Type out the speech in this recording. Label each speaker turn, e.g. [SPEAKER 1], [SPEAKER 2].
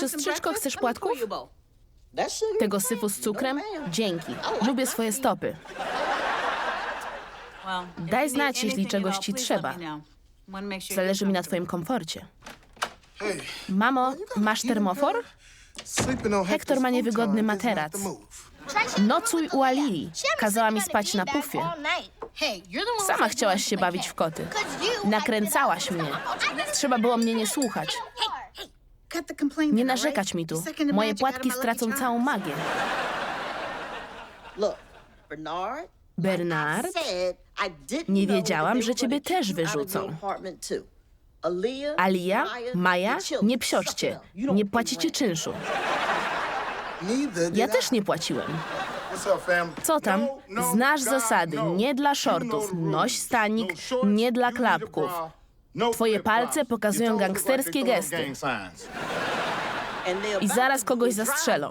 [SPEAKER 1] Siostrzyczko, chcesz płatków? Tego syfu z cukrem? Dzięki. Lubię swoje stopy.
[SPEAKER 2] Daj znać, jeśli czegoś ci trzeba.
[SPEAKER 1] Zależy mi na twoim komforcie. Mamo, masz termofor? Hektor ma niewygodny materac. Nocuj u Alili. Kazała mi spać na pufie. Sama chciałaś się bawić w koty. Nakręcałaś mnie. Trzeba było mnie nie słuchać. Nie narzekać mi tu. Moje płatki stracą całą magię. Bernard?
[SPEAKER 3] Nie wiedziałam, że ciebie też wyrzucą.
[SPEAKER 1] Alia? Maja? Nie psioczcie. Nie płacicie czynszu. Ja też nie płaciłem. Co tam?
[SPEAKER 4] No, no,
[SPEAKER 1] Znasz
[SPEAKER 4] God,
[SPEAKER 1] zasady.
[SPEAKER 4] no.
[SPEAKER 1] Nie dla shortów. Noś stanik.
[SPEAKER 4] No
[SPEAKER 1] Nie dla klapków. Twoje palce pokazują gangsterskie gesty. I zaraz kogoś zastrzelą.